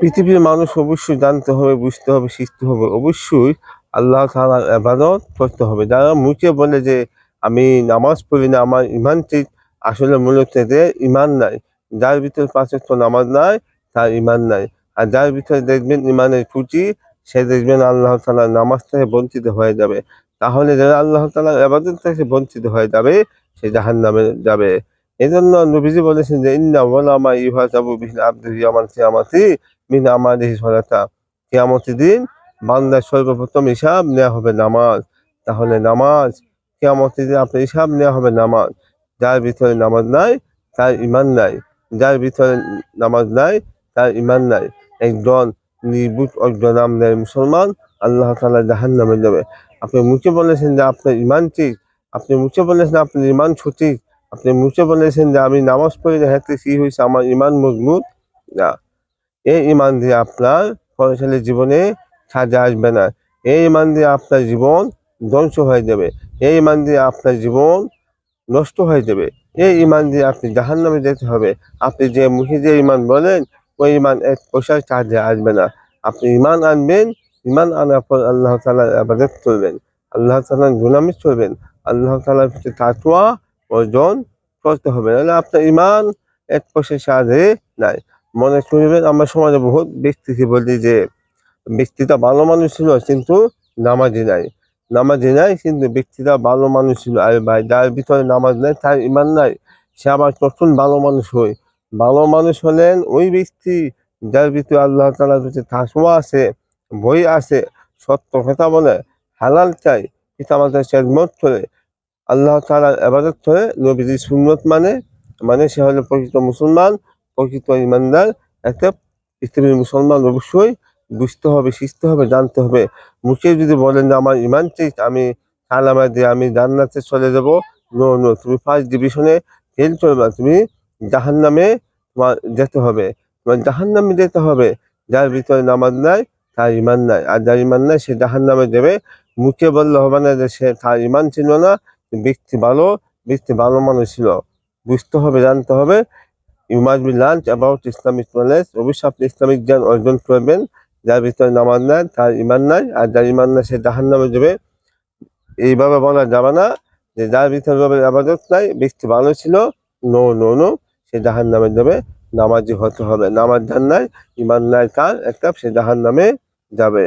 পৃথিবীর মানুষ অবশ্যই জানতে হবে, বুঝতে হবে, শিখতে হবে। অবশ্যই আল্লাহ তাআলার ইবাদত করতে হবে। যারা মুখে বলে যে আমি নামাজ পড়ি না, আমার ইমান ঠিক আসলে মূলত ইমান নাই। যার ভিতরে ওয়াক্ত নামাজ নাই, তার ইমান নাই। আর যার ভিতরে দেখবেন ইমানের খুঁটি সে দেখবেন আল্লাহ তাআলার নামাজ থেকে বঞ্চিত হয়ে যাবে। তাহলে যারা আল্লাহ তাআলার ইবাদত থেকে বঞ্চিত হয়ে যাবে, সে জাহান নামে যাবে। এজন্য নবীজি বলেছেন যে, ইন্না ওয়ালামা ইউহাসাবু বিল আবদি ইয়ামাল কিয়ামাতি। মিন কিয়ামতের দিন বান্দার সর্বপ্রথম হিসাব নেওয়া হবে নামাজ। তাহলে নামাজ, কিয়ামতের দিন আপনার হিসাব নেওয়া হবে নামাজ। যার ভিতরে নামাজ নাই, তার ইমান নাই। যার ভিতরে নামাজ নাই, তার ইমান নাই। একজন নির্বুত নাম নেয় মুসলমান, আল্লাহ তালা জাহান জাহান্নামে যাবে আপনি মুখে বলেছেন যে আপনার ইমান ঠিক, আপনি মুখে বলেছেন আপনার ইমান সঠিক, আপনি মুখে বলেছেন যে আমি নামাজ পড়ি হাতে কি হয়েছে আমার ইমান মজবুত। না। এই ইমান দিয়ে আপনার পরশালী জীবনে সাজা আসবে না। এই ইমান দিয়ে আপনার জীবন ধ্বংস হয়ে যাবে। এই ইমান দিয়ে আপনার জীবন নষ্ট হয়ে যাবে। এই ইমান দিয়ে আপনি জাহান্নামে যেতে হবে। আপনি যে মুখে যে ইমান বলেন, ওই ইমান এক পয়সার সাহায্যে আসবে না। আপনি ইমান আনবেন, ইমান আনার পর আল্লাহ তালার আবাদত করবেন। আল্লাহ তালার গুলামি করবেন। আল্লাহ তালার প্রতি তাকুয়া অর্জন করতে হবে। নাহলে আপনার ইমান এক পয়সার সাহায্যে নাই। মনে করবেন আমার সমাজে বহুত ব্যক্তিকে বলি যে ব্যক্তিটা ভালো মানুষ ছিল কিন্তু নামাজি নাই। নামাজি নাই কিন্তু ব্যক্তিটা ভালো মানুষ ছিল। আর ভাই, যার ভিতরে নামাজ নাই, তার ইমান নাই, সে আবার কখন ভালো মানুষ হয়। ভালো মানুষ হলেন ওই ব্যক্তি যার ভিতরে আল্লাহ তালার প্রতি তাসোয়া আছে বই আছে, সত্য কথা বলে, হালাল চাই পিতা মাতার সেদমত করে, আল্লাহ তালার আবাদত করে নবীজি সুন্নত মানে মানে সে হলো প্রকৃত মুসলমান। প্রকৃত ইমানদার একটা পৃথিবীর মুসলমান অবশ্যই বুঝতে হবে, শিখতে হবে, জানতে হবে। মুখে যদি বলেন যে আমার ইমান ঠিক আমি কালামা দিয়ে আমি জান্নাতে চলে যাব নো নো তুমি ফার্স্ট ডিভিশনে ফেল না। তুমি জাহান নামে তোমার যেতে হবে। তোমার জাহান নামে যেতে হবে, যার ভিতরে নামাজ নাই, তার ইমান নাই। আর যার ইমান নাই, সে জাহান নামে যাবে। মুখে বললে হবে না যে সে তার ইমান ছিল না, ব্যক্তি ভালো ব্যক্তি ভালো মানুষ ছিল। বুঝতে হবে, জানতে হবে। You must about Islamic knowledge অবশ্যই আপনি ইসলামিক জ্ঞান অর্জন করবেন। যার ভিতরে নামাজ নাই, তার ইমান নাই, আর যার ইমান নাই, সে জাহান নামে যাবে। এইভাবে বলা যাবে না যে যার ভিতরে আবাদত নাই, ব্যক্তি ভালো ছিল নো নো নো সে জাহান নামে যাবে, নামাজি হতে হবে। নামাজ যার নাই ইমান নাই তার একটা সে জাহান নামে যাবে।